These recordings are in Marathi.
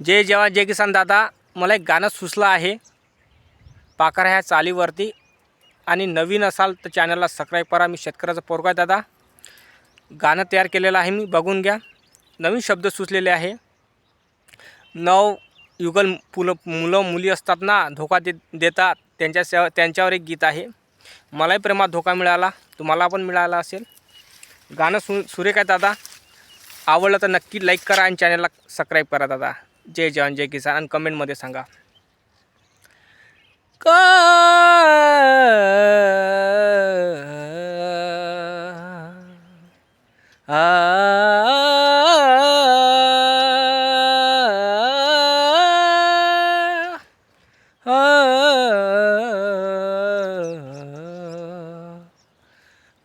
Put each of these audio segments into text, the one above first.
जय जवान जय किसान दादा. मला एक गाणं सुचलं आहे. पाखर ह्या चालीवरती. आणि नवीन असाल तर चॅनलला सबस्क्राईब करा. मी शेतकऱ्याचा पोरगा आहे दादा. गाणं तयार केलेलं आहे मी. बघून घ्या. नवीन शब्द सुचलेले आहे. नव युगल पुलं मुलं मुली असतात ना धोका दे देतात. त्यांच्या सेवा त्यांच्यावर एक गीत आहे. मलाही प्रेमात धोका मिळाला. तुम्हाला पण मिळाला असेल. गाणं सु सुरेख आहे दादा. आवडलं तर नक्की लाईक करा आणि चॅनलला सबस्क्राईब करा दादा. जय जवान जय किसान आणि कमेंटमध्ये सांगा.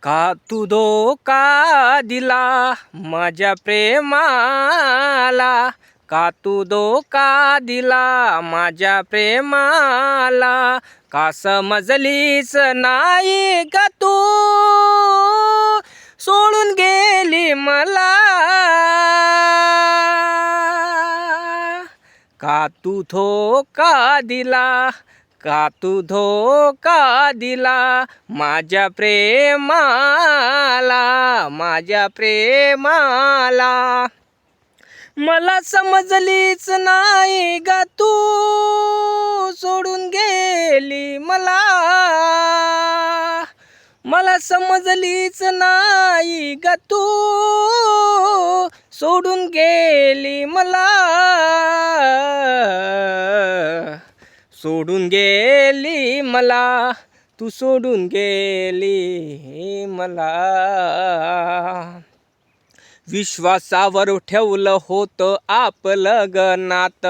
का तू धोका दिला माझ्या प्रेमाला का तू धोका दिला माझ्या प्रेमाला? का समजलीच नाही का तू? सोडून गेली मला. का तू धोका दिला? का तू धोका दिला माझ्या प्रेमाला? माझ्या प्रेमाला. मला समजलीच नाही ग तू. सोडून गेली मला. मला समजलीच नाही ग तू. सोडून गेली मला. सोडून गेली मला. तू सोडून गेली मला. विश्वासावर ठेवलं होतं आपलं गनात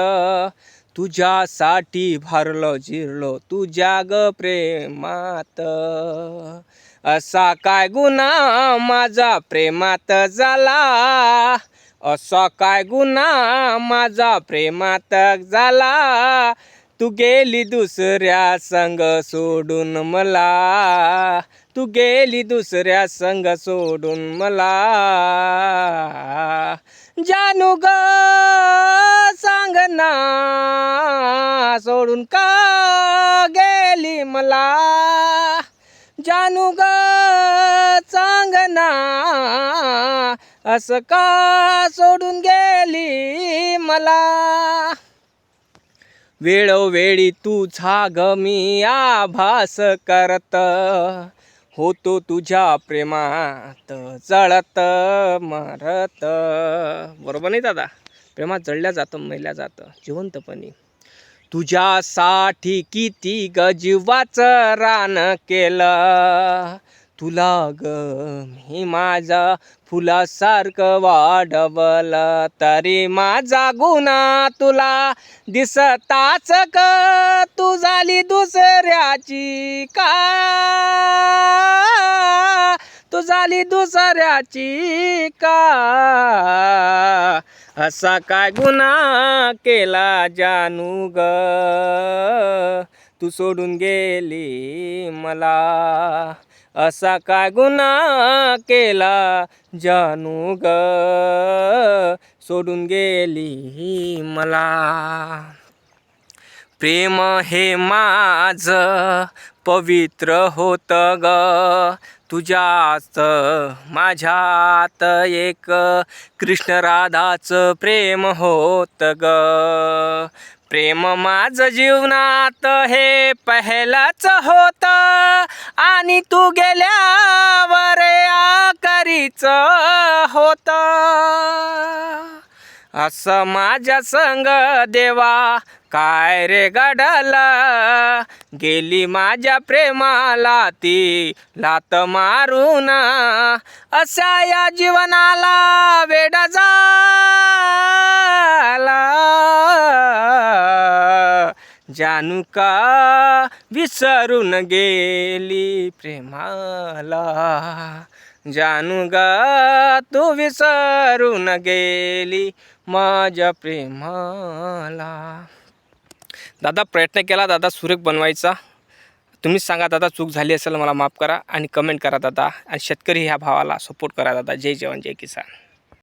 तुझ्यासाठी भारलो जिरलो तुझ्या ग प्रेमात. असा काय गुन्हा माझा प्रेमात झाला? असा काय गुन्हा माझा प्रेमात झाला? तू गेली दुसऱ्या संग सोडून मला. तू गेली दुसऱ्या संग सोडून मला. जानू ग सांग ना सोडून का गेली मला? जानू ग सांग ना असं का सोडून गेली मला? वेळोवेळी तुझा ग मी आभास करत. होतो तुझ्या प्रेमात जळत मरत. बरोबर नाही दादा? प्रेमात जळल्या जातं मेल्या जातं जिवंतपणी. तुझ्यासाठी किती गजवाचं रान केलं. तुला ग मी माझा फुलासारखं वाढवलं तरी माझा गुन्हा तुला दिसताच ग. तू झाली दुसऱ्याची का? तू झाली दुसऱ्याची का? असा काय गुन्हा केला जानू ग? तू सोडून गेली मला. असा काय गुन्हा केला जानू ग? सोडून गेली मला. प्रेम हे माझ पवित्र होतं ग. तुझ्यात माझ्यात एक कृष्ण राधाचं प्रेम होतं ग. प्रेम माझं जीवनात हे पहिलाच होत. आणि तू गेल्यावर आकरीच होत. असं माझ्या संग देवा काय रे गडला? गेली माझ्या प्रेमाला ती लात मारून. अशा या जीवनाला वेडा झाला. जानू का विसरून गेली प्रेमाला? जानू गा तू विसरून गेली माझ्या प्रेमाला. दादा प्रयत्न केला दादा सुरेख बनवायचा. तुम्हीच सांगा दादा चूक झाली असेल मला माफ करा आणि कमेंट करा दादा. आणि शेतकरी ह्या भावाला सपोर्ट करा दादा. जय जवान जय किसान.